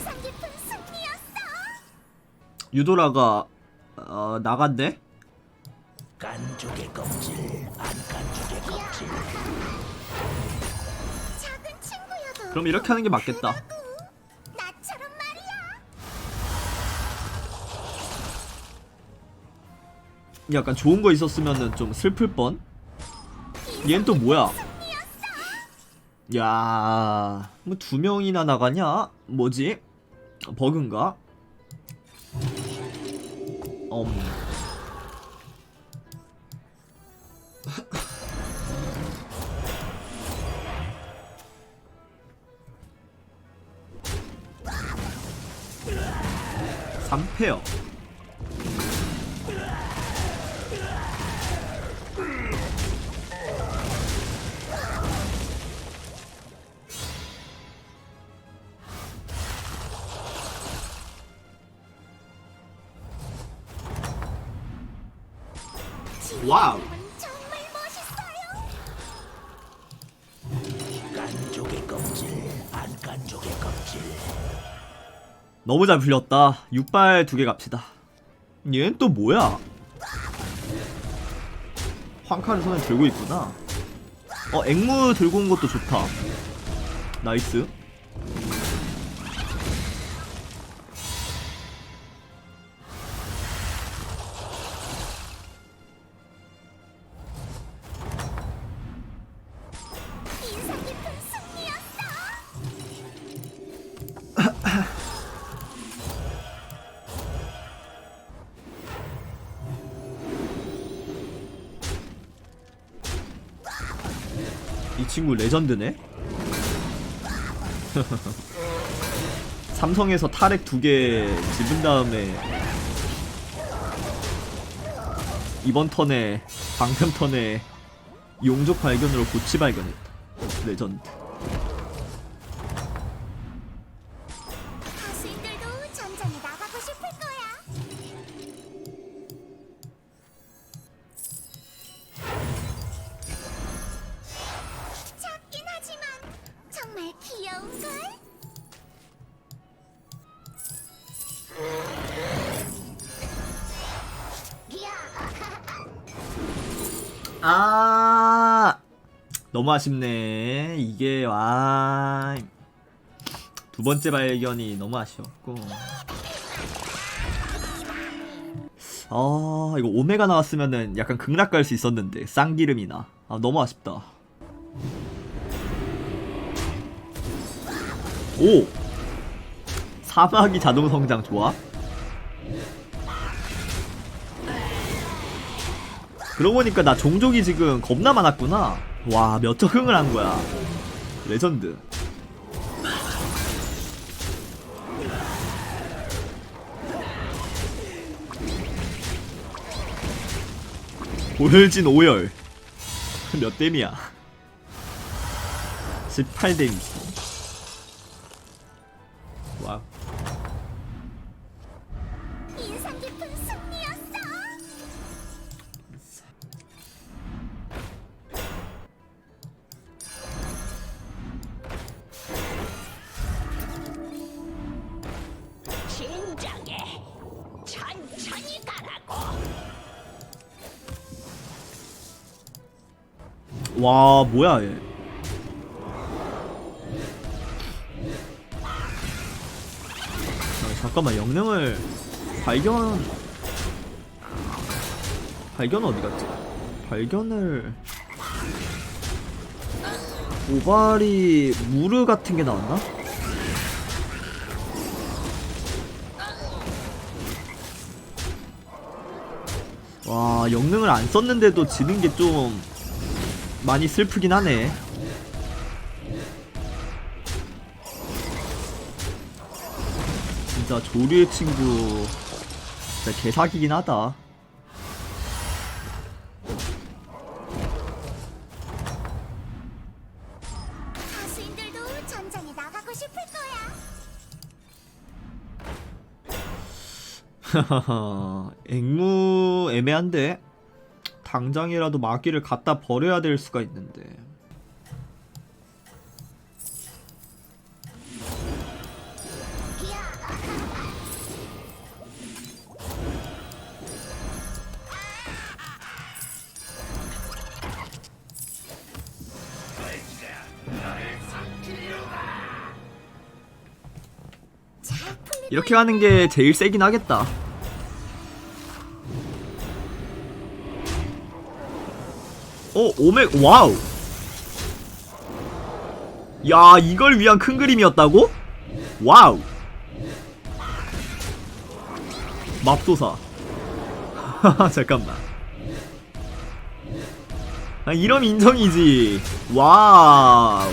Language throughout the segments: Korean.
인상 깊은 승리였어. 유도라가 어, 나간대? 깐족의 껍질, 안 깐족의 껍질. 작은 친구여도 그럼 이렇게 하는 게 맞겠다. 나처럼 말이야. 약간 좋은 거 있었으면은 좀 슬플 뻔? 얘는 또 뭐야? 야, 뭐 두 명이나 나가냐? 뭐지? 버그인가? 음. 삼페어 와우. 정말 멋있어요. 깐족의 껍질, 안 깐족의 껍질. 너무 잘 풀렸다. 6발 두 개 갑시다. 얘는 또 뭐야? 황카를 손에 들고 있구나. 어, 앵무 들고 온 것도 좋다. 나이스. 친구 레전드네. 삼성에서 타렉 두개 집은 다음에 이번 턴에 방금 턴에 용족 발견으로 고치 발견했다. 레전드. 아. 너무 아쉽네. 이게 와. 두 번째 발견이 너무 아쉬웠고. 아 이거 오메가 나왔으면은 약간 극락 갈 수 있었는데 쌍기름이나. 아 너무 아쉽다. 오! 사마귀 자동 성장 좋아 그러고 보니까 나 종족이 지금 겁나 많았구나. 와, 몇 적응을 한 거야. 레전드. 보혈진 5열. 몇 댐이야? 18댐이지. 와, 뭐야, 얘. 아, 잠깐만, 영능을 발견. 발견 어디 갔지? 발견을. 오발이 무르 같은 게 나왔나? 와, 영능을 안 썼는데도 지는 게좀 많이 슬프긴 하네. 진짜 조류의 친구 진짜 개사기긴 하다. 가수인들도 전장에 나가고 싶을 거야. 앵무 애매한데? 당장이라도 마귀를 갖다 버려야 될 수가 있는데 이렇게 가는 게 제일 세긴 하겠다. 어, 오메, 와우. 야, 이걸 위한 큰 그림이었다고? 와우. 맙소사. 잠깐만. 아, 이러면 인정이지. 와우.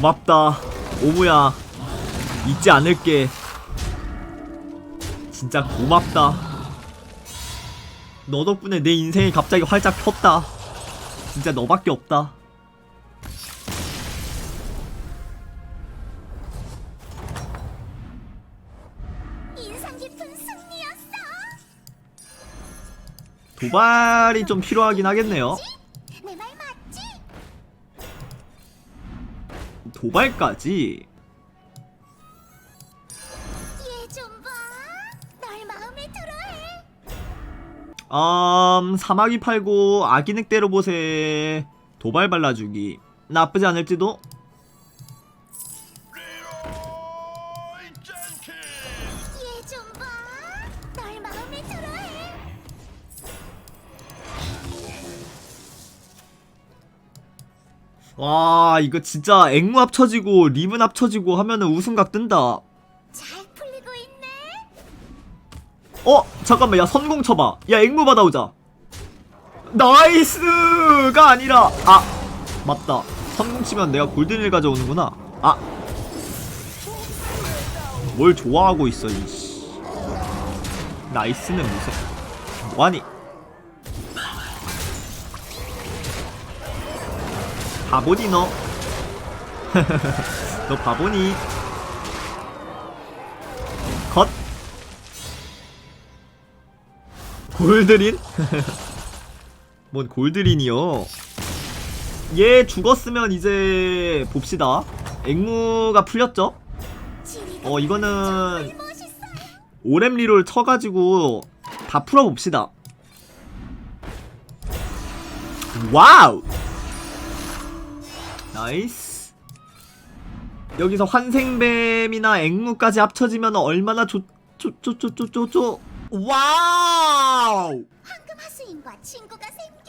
고맙다. 오무야 잊지 않을게. 진짜 고맙다. 너 덕분에 내 인생이 갑자기 활짝 폈다. 진짜 너밖에 없다. 인상 깊은 승리였어. 도발이 좀 필요하긴 하겠네요 도발까지. 음 사마귀 팔고 아기 늑대로 보세. 도발 발라주기. 나쁘지 않을지도 와 이거 진짜 앵무 합쳐지고 리븐 합쳐지고 하면은 우승각 뜬다. 잘 풀리고 있네. 어 잠깐만 야 선공 쳐봐. 야 앵무 받아오자. 나이스가 아니라 아 맞다. 선공 치면 내가 골든을 가져오는구나. 아. 뭘 좋아하고 있어 이씨. 나이스는 무슨 뭐하니 바보니 너 너 바보니 컷 골드린? 뭔 골드린이요? 얘 죽었으면 이제 봅시다. 앵무가 풀렸죠? 어 이거는. 오렘 리롤 쳐가지고 다 풀어봅시다. 와우! 나이스. 여기서 환생뱀이나 앵무까지 합쳐지면 얼마나 좋, 좋, 좋, 좋, 좋, 좋, 좋. 와우! 황금 하수인과 친구가 생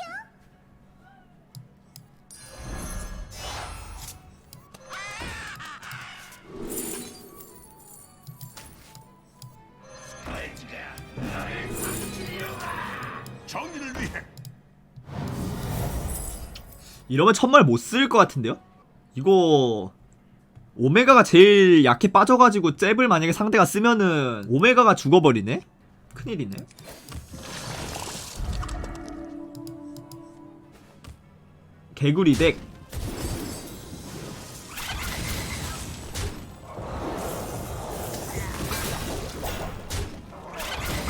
이러면 천말 못 쓸 것 같은데요? 이거 오메가가 제일 약해 빠져가지고 잽을 만약에 상대가 쓰면은 오메가가 죽어버리네? 큰일이네 개구리 덱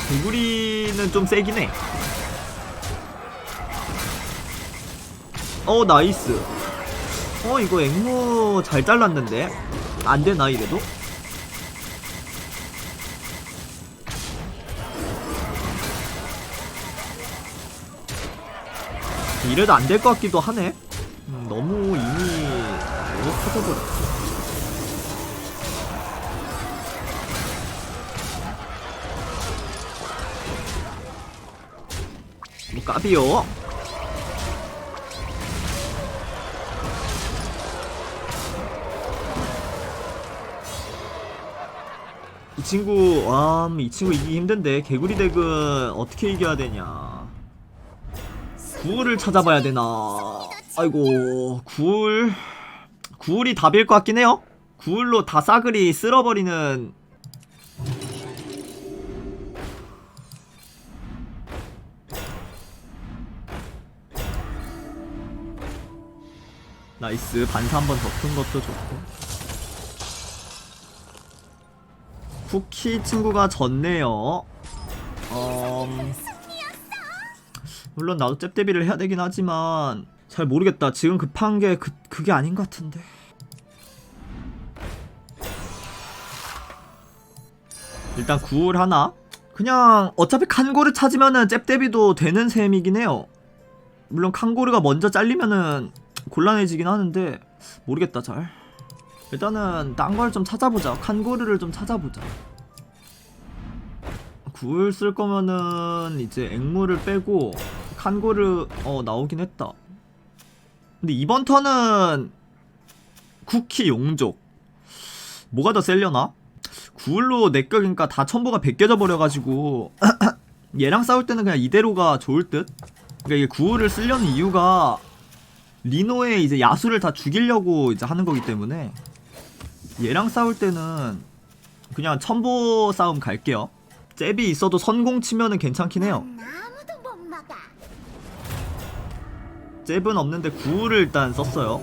개구리는 좀 세긴 해 어 나이스. 어 이거 앵무 잘 잘랐는데? 안되나 이래도? 이래도 안 될 것 같기도 하네. 음, 너무 이미 너무 커져버렸어. 뭐 까비요 친구 와이 친구 이기기 힘든데 개구리 덱은 어떻게 이겨야 되냐? 구울을 찾아봐야 되나? 아이고 구울 구울이 답일 것 같긴 해요? 구울로 다 싸그리 쓸어버리는. 나이스 반사 한 번 더 큰 것도 좋고. 쿠키 친구가 졌네요. 음... 물론 나도 잽데비를 해야 되긴 하지만 잘 모르겠다. 지금 급한 게 그, 그게 아닌 것 같은데. 일단 구울 하나? 그냥 어차피 칸고르 찾으면은 잽데비도 되는 셈이긴 해요. 물론 칸고르가 먼저 잘리면은 곤란해지긴 하는데 모르겠다 잘 일단은 딴 걸 좀 찾아보자. 칸고르를 좀 찾아보자. 구울 쓸 거면은 이제 앵무를 빼고 칸고르 어 나오긴 했다. 근데 이번 턴은 쿠키 용족. 뭐가 더 셀려나? 구울로 내꺼 그니까 다 첨부가 벗겨져 버려가지고 얘랑 싸울 때는 그냥 이대로가 좋을 듯? 그러니까 이게 구울을 쓰려는 이유가 리노의 이제 야수를 다 죽이려고 이제 하는 거기 때문에 얘랑 싸울 때는 그냥 첨보 싸움 갈게요. 잽이 있어도 선공 치면은 괜찮긴 해요. 잽은 없는데 구울을 일단 썼어요.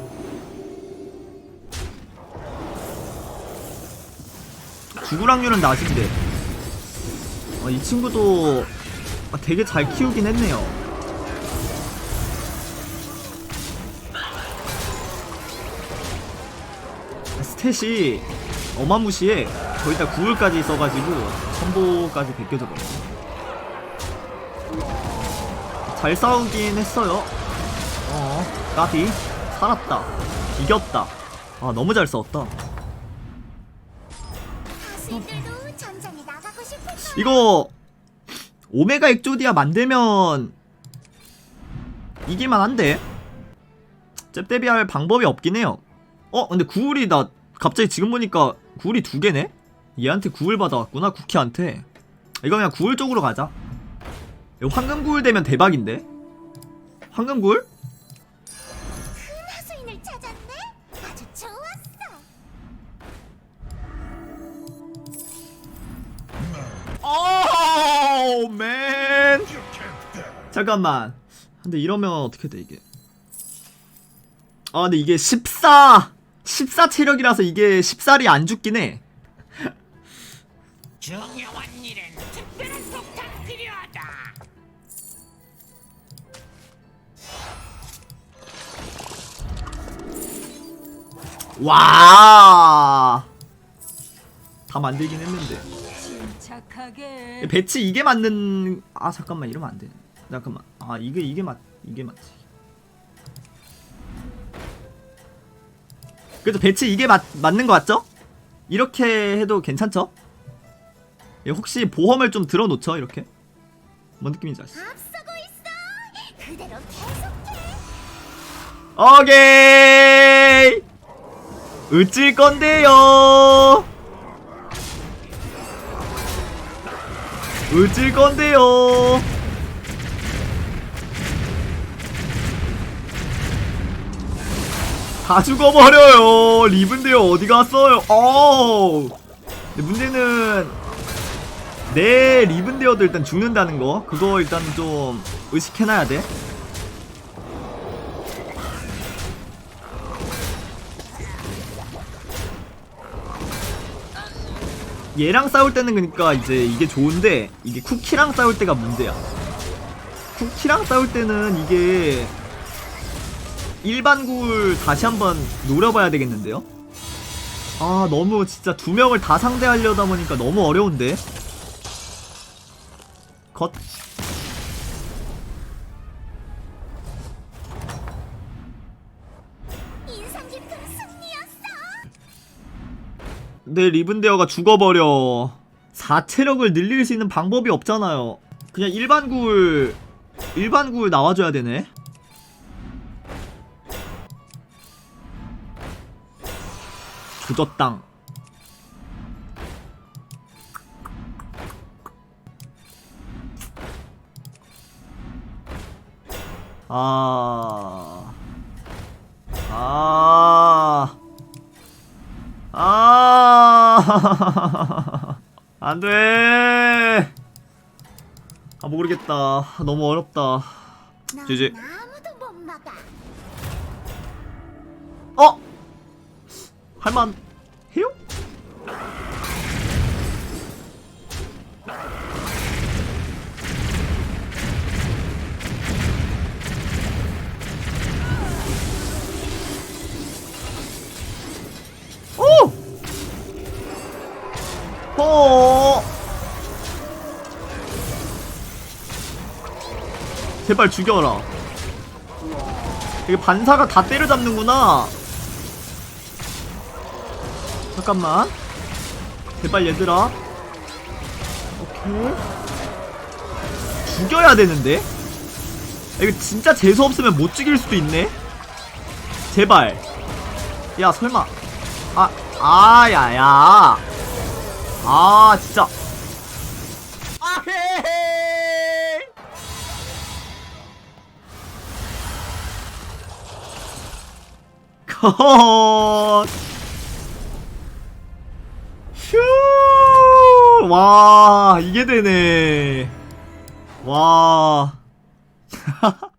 구구랑률은 낮은데 어, 이 친구도 아, 되게 잘 키우긴 했네요. 스탯이 어마무시해 거기다 구울까지 써가지고 첨보까지 벗겨져 버렸어. 잘 싸우긴 했어요. 어, 까비 살았다. 이겼다. 아 너무 잘 싸웠다. 이거 오메가 액조디아 만들면 이길만 한데 잽데비할 방법이 없긴 해요. 어 근데 구울이 나 갑자기 지금 보니까 구울이 두 개네? 얘한테 구울 받아왔구나 쿠키한테. 이거 그냥 구울 쪽으로 가자. 이거 황금 구울 되면 대박인데? 황금 구울? 하수인을 찾았네. 아주 좋았어. 오 맨. 좋겠다. 잠깐만. 근데 이러면 어떻게 돼 이게? 아 근데 이게 14 14 체력이라서 이게 14리 안 죽긴 해. 중요한 일엔 특별한 폭탄 필요하다. 와. 다 만들긴 했는데. 배치 이게 맞는 아 잠깐만 이러면 안 돼. 잠깐만. 아 이게 이게 맞 이게 맞지. 그래도 배치 이게 맞 맞는 거 같죠? 이렇게 해도 괜찮죠? 예, 혹시 보험을 좀 들어놓죠 이렇게? 뭔 느낌인지 아시죠? 오케이 어찔 건데요 어찔 건데요 다 죽어버려요. 리븐데요 어디 갔어요? 어우. 문제는 내 리븐데어도 일단 죽는다는 거. 그거 일단 좀 의식해놔야 돼. 얘랑 싸울 때는 그러니까 이제 이게 좋은데 이게 쿠키랑 싸울 때가 문제야. 쿠키랑 싸울 때는 이게 일반 굴 다시 한번 노려봐야 되겠는데요? 아 너무 진짜 두 명을 다 상대하려다 보니까 너무 어려운데. 승리였어. 내 리븐데어가 죽어버려. 4체력을 늘릴 수 있는 방법이 없잖아요. 그냥 일반 굴, 일반 굴 나와줘야 되네. 조졌당. 아. 아. 아, 안 돼. 아, 모르겠다. 너무 어렵다. 못 막아. 할만 제발 죽여라. 이게 반사가 다 때려잡는구나. 잠깐만. 제발 얘들아. 오케이. 죽여야 되는데? 이거 진짜 재수 없으면 못 죽일 수도 있네. 제발. 야 설마. 아, 아, 야, 야. 아, 진짜. 아, 헤 컷. 휴. 와, 이게 되네. 와.